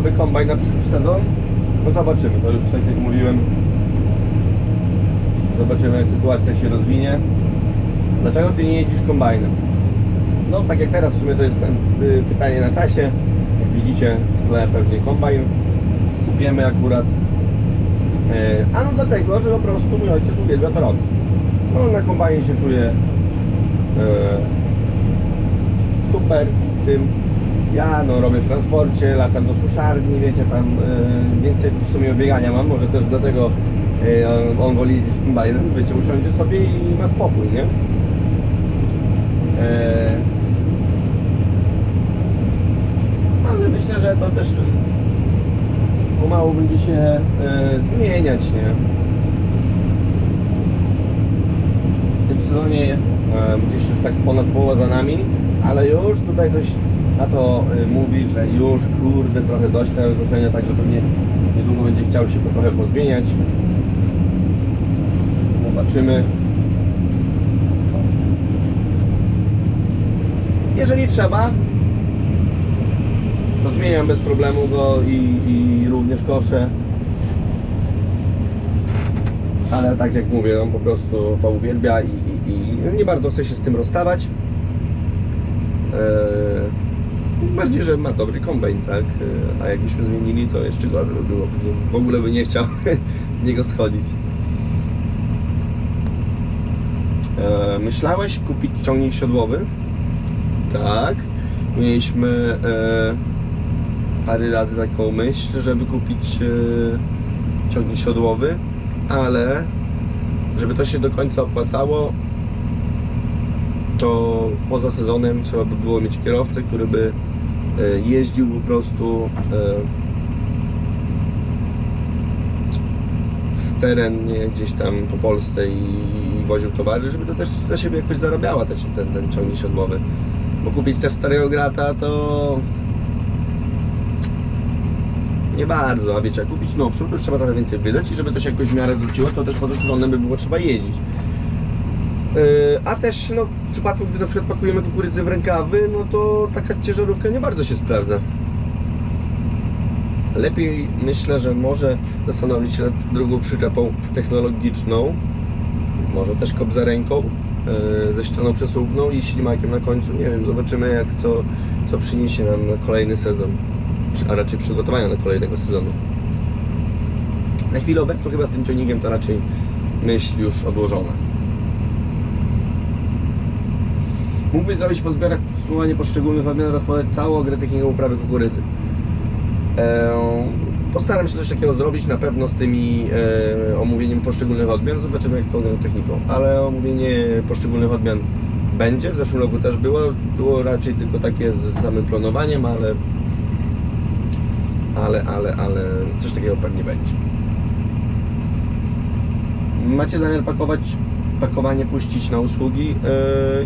nowy kombajn na przyszły sezon? No zobaczymy, to już tak jak mówiłem. Zobaczymy jak sytuacja się rozwinie. Dlaczego ty nie jedziesz kombajnem? No tak jak teraz w sumie to jest y, pytanie na czasie. Jak widzicie w tle pewnie kombajn. Sypiemy akurat. E, A no dlatego, że po prostu mój ojciec uwielbia to robić. No na kombajnie się czuje super tym. Ja no robię w transporcie, latam do suszarni, wiecie, tam e, więcej w sumie biegania mam, może też dlatego e, on, woli jeździć kombajnem, wiecie, usiądzie sobie i ma spokój, nie? E, ale myślę, że to też pomału będzie się e, zmieniać, nie? W tym sezonie gdzieś już tak ponad połowa za nami, ale już tutaj coś na to e, mówi, że już kurde trochę dość tego ruszenia, także pewnie niedługo będzie chciał się trochę pozmieniać. Zobaczymy. Jeżeli trzeba, to zmieniam bez problemu go i, i również koszę. Ale tak jak mówię, on po prostu to uwielbia i, i, i nie bardzo chce się z tym rozstawać. Eee, bardziej, że ma dobry kombajn, tak? Eee, A jakbyśmy zmienili, to jeszcze gorzej by było. W ogóle by nie chciał z niego schodzić. Eee, myślałeś kupić ciągnik siodłowy? Tak. Mieliśmy e, parę razy taką myśl, żeby kupić e, ciągnik siodłowy, ale żeby to się do końca opłacało, to poza sezonem trzeba by było mieć kierowcę, który by e, jeździł po prostu e, w teren gdzieś tam po Polsce i, woził towary, żeby to też dla siebie jakoś zarabiała ten, ten, ten ciągnik siodłowy. Bo kupić też starego grata to nie bardzo, a wiecie, jak kupić nowszą, to już trzeba trochę więcej wydać i żeby to się jakoś w miarę zwróciło, to też poza sezonem by było trzeba jeździć. Yy, a też no, w przypadku, gdy na przykład pakujemy kukurydzę w rękawy, no to taka ciężarówka nie bardzo się sprawdza. Lepiej myślę, że może zastanowić się nad drugą przyczepą technologiczną, może też kop za ręką, yy, ze ścianą przesuwną i ślimakiem na końcu. Nie wiem, zobaczymy jak co, co przyniesie nam na kolejny sezon, a raczej przygotowania do kolejnego sezonu. Na chwilę obecną chyba z tym ciągnikiem to raczej myśl już odłożona. Mógłbyś zrobić po zbiorach podsumowanie poszczególnych odmian oraz podać całą grę techniką uprawy kukurydzy. Postaram się coś takiego zrobić, na pewno z tymi e, omówieniem poszczególnych odmian. Zobaczymy jak z tą techniką. Ale omówienie poszczególnych odmian będzie. W zeszłym roku też było. Było raczej tylko takie z samym planowaniem, ale ale, ale, ale coś takiego pewnie będzie. Macie zamiar pakować, pakowanie puścić na usługi? Yy,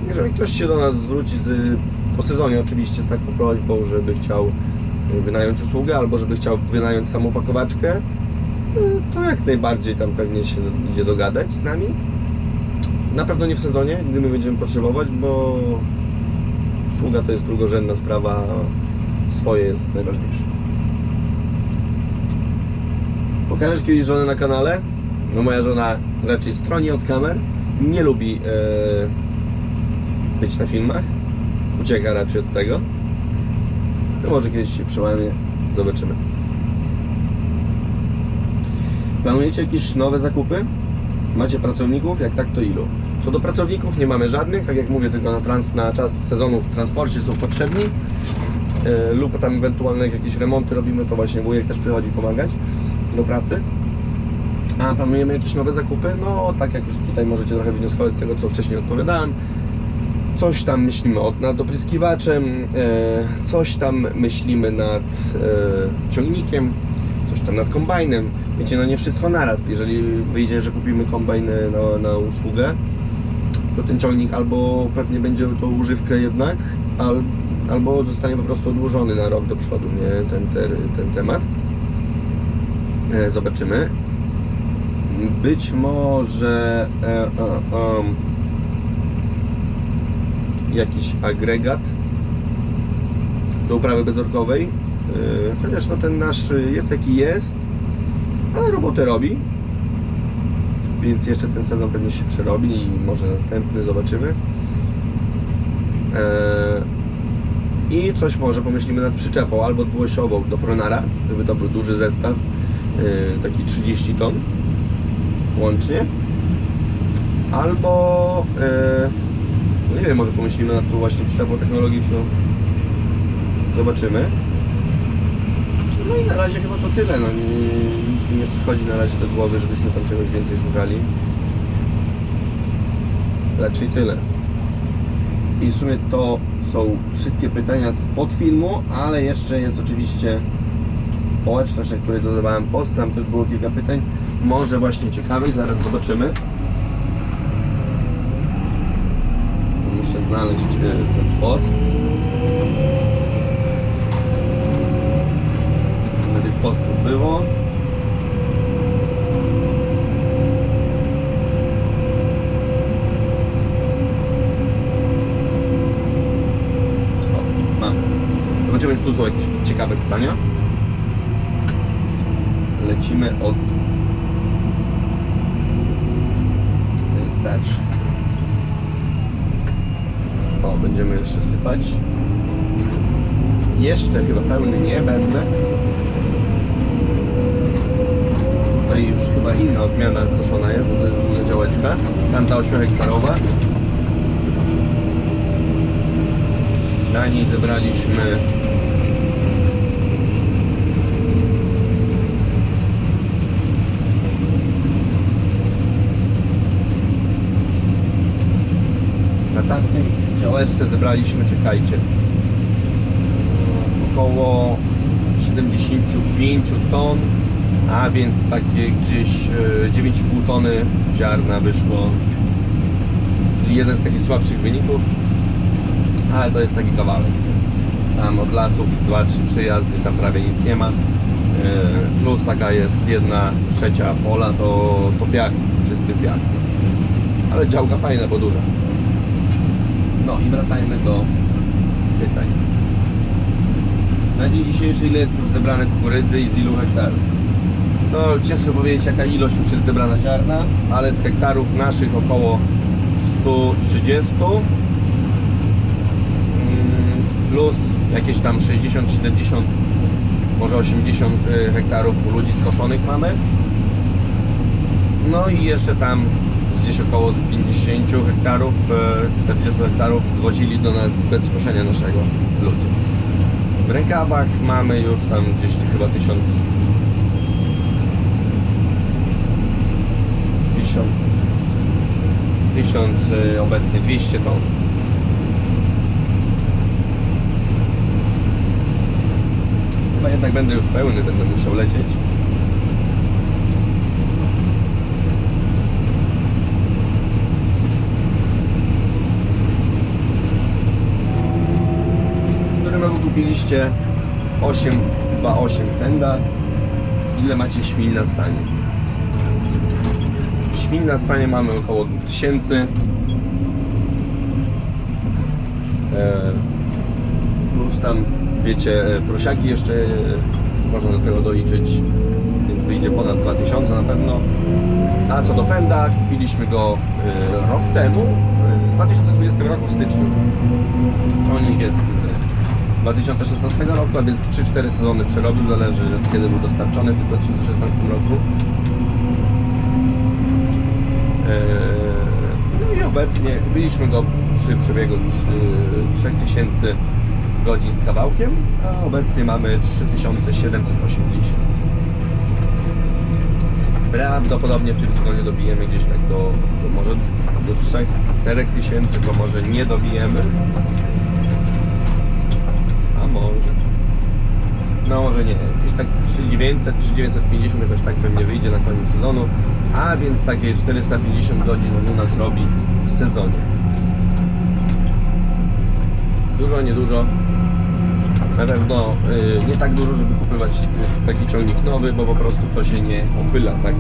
Jeżeli ktoś się do nas zwróci z, po sezonie oczywiście z taką prośbą, żeby chciał yy, wynająć usługę albo żeby chciał wynająć samą pakowaczkę, to, jak najbardziej tam pewnie się idzie dogadać z nami. Na pewno nie w sezonie, gdy my będziemy potrzebować, bo usługa to jest drugorzędna sprawa, swoje jest najważniejsze. Pokażesz kiedyś żonę na kanale? No moja żona raczej stroni od kamer, nie lubi e, być na filmach, ucieka raczej od tego. No może kiedyś się przełamie, zobaczymy. Planujecie jakieś nowe zakupy? Macie pracowników? Jak tak, to ilu? Co do pracowników nie mamy żadnych, tak jak mówię, tylko na, trans, na czas sezonu w transporcie są potrzebni e, lub tam ewentualne jakieś remonty robimy, to właśnie wujek też przychodzi pomagać do pracy. A planujemy jakieś nowe zakupy? No, tak jak już tutaj możecie trochę wnioskować z tego, co wcześniej odpowiadałem. Coś tam myślimy od, nad opryskiwaczem, e, coś tam myślimy nad e, ciągnikiem, coś tam nad kombajnem. Wiecie, no nie wszystko naraz. Jeżeli wyjdzie, że kupimy kombajn na, na usługę, to ten ciągnik albo pewnie będzie to używkę jednak, al, albo zostanie po prostu odłożony na rok do przodu, nie? Ten, ten, ten temat. E, Zobaczymy. Być może e, e, em, jakiś agregat do uprawy bezorkowej. chociaż no ten nasz jest jaki jest, ale robotę robi. Więc jeszcze ten sezon pewnie się przerobi i może następny zobaczymy. I coś może pomyślimy nad przyczepą albo dwuosiową do Pronara, żeby to był duży zestaw, taki 30 ton łącznie. Albo yy, nie wiem, może pomyślimy nad tą właśnie przyczepą technologiczną. Zobaczymy. No i na razie chyba to tyle. No, nie, nic mi nie przychodzi na razie do głowy, żebyśmy tam czegoś więcej szukali. Raczej tyle. I w sumie to są wszystkie pytania spod filmu, ale jeszcze jest oczywiście społeczność, na której dodawałem post, tam też było kilka pytań, może właśnie ciekawych, zaraz zobaczymy. Muszę znaleźć e, ten post. Ile tych postów było? Zobaczymy, czy tu są jakieś ciekawe pytania. Lecimy od starszy. O, będziemy jeszcze sypać. Jeszcze chyba pełny nie będę. Tutaj już chyba inna odmiana koszona jest, bo to jest inna działeczka. Tamta 8 hektarowa. Na niej zebraliśmy na tamtej działeczce zebraliśmy, czekajcie, około 75 ton, a więc takie gdzieś e, 9,5 tony ziarna wyszło, czyli jeden z takich słabszych wyników, ale to jest taki kawałek. Tam od lasów 2-3 przejazdy, tam prawie nic nie ma. E, Plus taka jest jedna trzecia pola, to, to piach, czysty piach. Ale działka fajna, bo duża. No i wracajmy do pytań. Na dzień dzisiejszy ile jest już zebrane kukurydzy i z ilu hektarów? No ciężko powiedzieć jaka ilość już jest zebrana ziarna, ale z hektarów naszych około 130 mm, plus jakieś tam 60, 70, może 80 y, hektarów u ludzi skoszonych mamy. No i jeszcze tam gdzieś około z 50 hektarów, e, 40 hektarów zwozili do nas bez skoszenia naszego ludzie. W rękawach mamy już tam gdzieś chyba 1000 1000 1000 e, obecnie 200 ton. Chyba jednak będę już pełny, będę musiał lecieć. Kupiliście 828 cenda. Ile macie świń na stanie? Świń na stanie mamy około 2000. E, Plus tam, wiecie, e, prosiaki jeszcze e, można do tego doliczyć, więc wyjdzie ponad 2000 na pewno. A co do Fenda, kupiliśmy go rok temu, w 2020 roku w styczniu. Ciągnik jest z 2016 roku, a więc 3-4 sezony przerobił, zależy kiedy był dostarczony w tym 2016 roku. Eee, No i obecnie kupiliśmy go przy przebiegu trzy- 3000 godzin z kawałkiem, a obecnie mamy 3780. Prawdopodobnie w tym sezonie dobijemy gdzieś tak do, do może do 3-4 tysięcy, to może nie dobijemy. A może. No może nie, jakieś tak 3900, 3950 jakoś tak pewnie wyjdzie na koniec sezonu, a więc takie 450 godzin on u nas robi w sezonie. Dużo, niedużo. Na pewno y, nie tak dużo, żeby kupować y, taki ciągnik nowy, bo po prostu to się nie opyla, tak?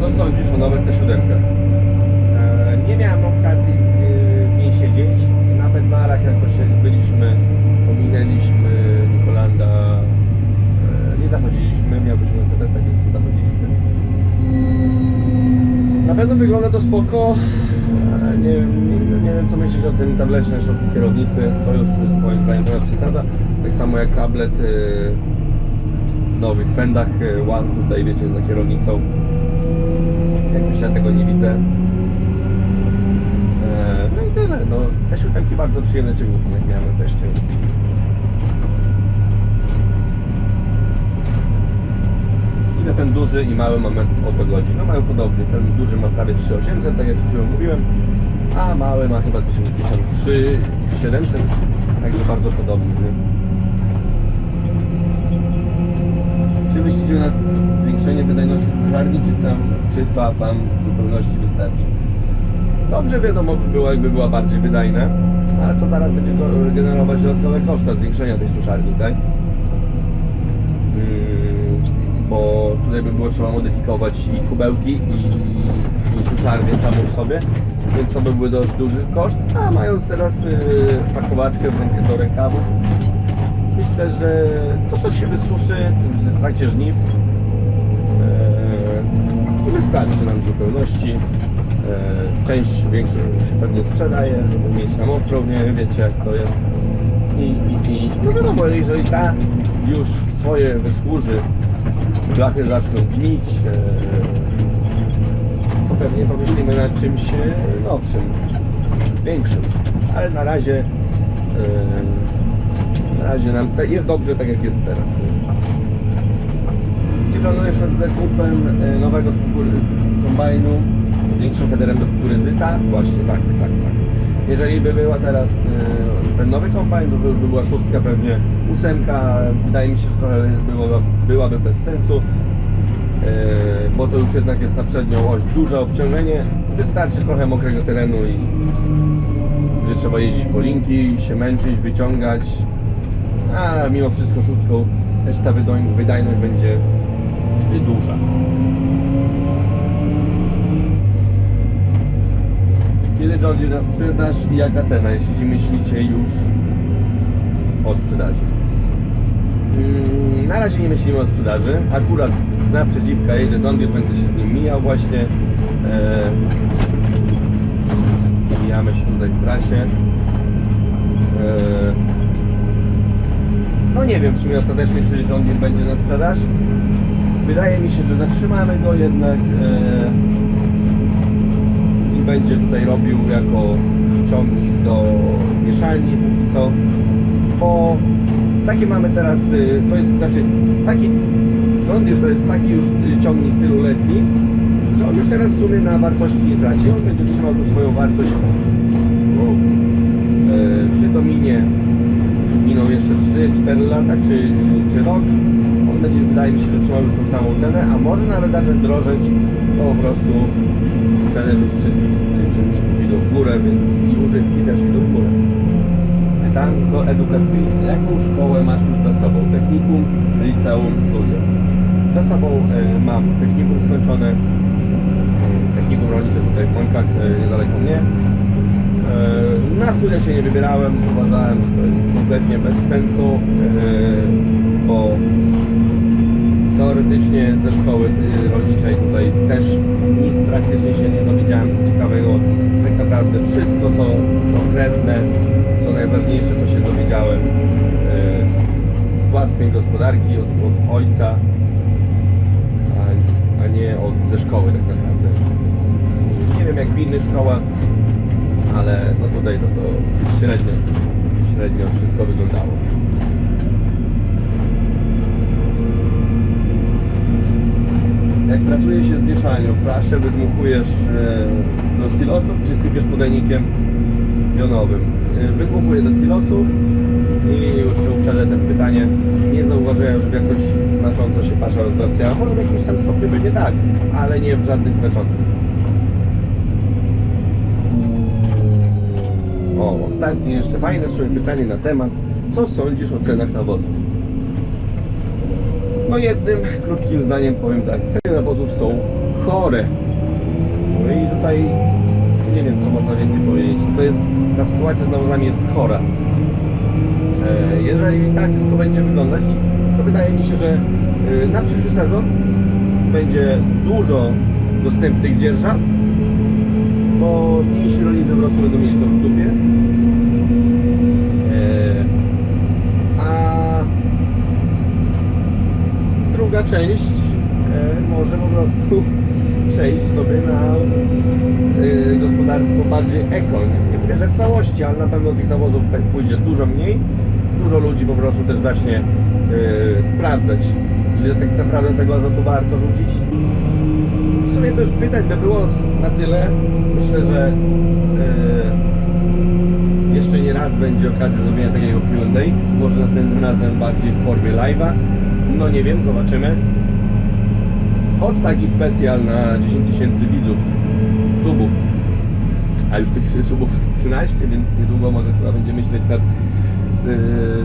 Co sądzisz o nowych T7? E, Nie miałem okazji krajach, jak właśnie byliśmy, ominęliśmy Nikolanda, e, nie zachodziliśmy, miał być Mercedes, tak więc zachodziliśmy. Na pewno wygląda to spoko. E, nie, nie, nie wiem co myśleć o tym tablecie na środku kierownicy, to już jest moim zdaniem trochę przesadza. Tak samo jak tablet e, w nowych fendach One tutaj wiecie za kierownicą. Jakoś ja tego nie widzę. Tyle. No, te siódemki bardzo przyjemne ciągniki, jak miałem teście. Ile ten duży i mały mamy o to godzi? No mają podobnie. Ten duży ma prawie 3800, tak jak przed chwilą mówiłem, a mały ma chyba 13700, także bardzo podobny. Czy myślicie nad zwiększeniem wydajności żarni, czy tam, czy to Wam w zupełności wystarczy? Dobrze wiadomo by było, jakby była bardziej wydajna, ale to zaraz będzie generować dodatkowe koszta zwiększenia tej suszarni, tak? Mm, bo tutaj by było trzeba modyfikować i kubełki, i, i suszarnię samą w sobie, więc to by był dość duży koszt, a mając teraz y, pakowaczkę do rękawów, myślę, że to coś się wysuszy w trakcie żniw wystarczy nam w zupełności. E, Część większa się pewnie sprzedaje, żeby mieć na mokrą, nie wiecie jak to jest. I, i, i no wiadomo, jeżeli ta już swoje wysłuży, blachy zaczną gnić, e, to pewnie pomyślimy nad czymś e, nowszym, większym. Ale na razie na razie nam jest dobrze tak jak jest teraz. Czy planujesz zakupem e, nowego kombajnu większym headerem do kukurydzy? Tak, właśnie, tak, tak, tak. Jeżeli by była teraz e, ten nowy kombajn, to już by była szóstka, pewnie ósemka. Wydaje mi się, że trochę było, byłaby bez sensu, e, bo to już jednak jest na przednią oś duże obciążenie. Wystarczy trochę mokrego terenu i gdzie trzeba jeździć po linki, się męczyć, wyciągać. A mimo wszystko szóstką też ta wydajność będzie duża. Kiedy John Deere na sprzedaż i jaka cena, jeśli myślicie już o sprzedaży? Mm, Na razie nie myślimy o sprzedaży. Akurat z naprzeciwka jedzie John Deere, będę się z nim mijał właśnie. E, Mijamy się tutaj w trasie. E, no nie wiem w sumie ostatecznie, czy John Deere będzie na sprzedaż. Wydaje mi się, że zatrzymamy go jednak e, i będzie tutaj robił jako ciągnik do mieszalni póki co. Bo taki mamy teraz, y, to jest znaczy taki John Deere to jest taki już y, ciągnik tyluletni, że on już teraz w sumie na wartości nie traci. On będzie trzymał tu swoją wartość. E, czy to minie miną jeszcze 3-4 lata, czy, czy rok, on będzie, wydaje mi się, że trzymał już tą samą cenę, a może nawet zacząć drożeć, po prostu tych wszystkich czynników idą w górę, więc i używki też idą w górę. Pytanko edukacyjne. Jaką szkołę masz już za sobą? Technikum, liceum, studia? Za sobą e, mam technikum skończone, technikum rolnicze tutaj w Mońkach, e, niedaleko mnie. E, Na studia się nie wybierałem, uważałem, że to jest kompletnie bez sensu, bo teoretycznie ze szkoły e, rolniczej tutaj też nic praktycznie się nie dowiedziałem ciekawego. Tak naprawdę wszystko co konkretne, co najważniejsze to się dowiedziałem e, z własnej gospodarki, od, od ojca, a, a nie od, ze szkoły tak naprawdę. Nie wiem jak w innych szkołach, ale no tutaj to, to średnio, średnio wszystko wyglądało. Jak pracuje się z mieszalnią, praszę wydmuchujesz e, do silosów, czy sypiesz podajnikiem pionowym? E, Wydmuchuję do silosów i już się uprzedzę pytanie. Nie zauważyłem, żeby jakoś znacząco się pasza rozwarstwiała. Może w jakimś tam stopniu będzie tak, ale nie w żadnych znaczących. O, ostatnie jeszcze fajne swoje pytanie na temat. Co sądzisz o cenach nawozów? No jednym krótkim zdaniem powiem tak, ceny nawozów są chore. No i tutaj nie wiem co można więcej powiedzieć. To jest, ta sytuacja z nawozami jest chora. E, Jeżeli tak to będzie wyglądać, to wydaje mi się, że e, na przyszły sezon będzie dużo dostępnych dzierżaw bo mniejsi rolnicy po prostu będą mieli to w dupie. E, a druga część e, może po prostu przejść sobie na e, gospodarstwo bardziej eko. Nie mówię, że w całości, ale na pewno tych nawozów tak pójdzie dużo mniej. Dużo ludzi po prostu też zacznie e, sprawdzać, ile tak naprawdę tego azotu warto rzucić. W sumie to już pytań by było na tyle. Myślę, że jeszcze nie raz będzie okazja zrobienia takiego Q&A. Może następnym razem bardziej w formie live'a. No nie wiem, zobaczymy. Od taki specjal na 10 tysięcy widzów, subów, a już tych subów 13, więc niedługo może trzeba będzie myśleć nad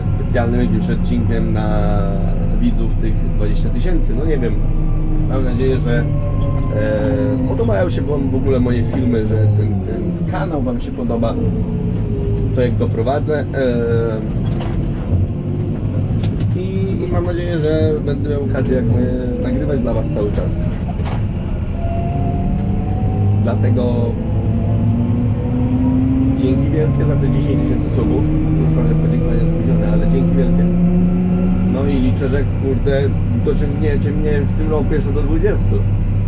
specjalnym jakimś odcinkiem na widzów tych 20 tysięcy. No nie wiem, mam nadzieję, że e, podobają się Wam w ogóle moje filmy, że ten, ten kanał Wam się podoba, to jak go prowadzę. E, mam nadzieję, że będę miał okazję jak my, nagrywać dla Was cały czas. Dlatego dzięki wielkie za te 10 tysięcy subów. Już trochę podziękowania spóźnione, ale dzięki wielkie. No i liczę, że kurde dociągniecie mnie w tym roku jeszcze do 20.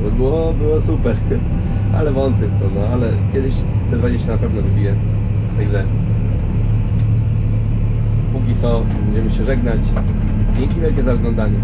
Bo było, było super. Ale wątpię w to, no ale kiedyś te 20 na pewno wybiję. Także póki co będziemy się żegnać. Dzięki wielkie za oglądanie.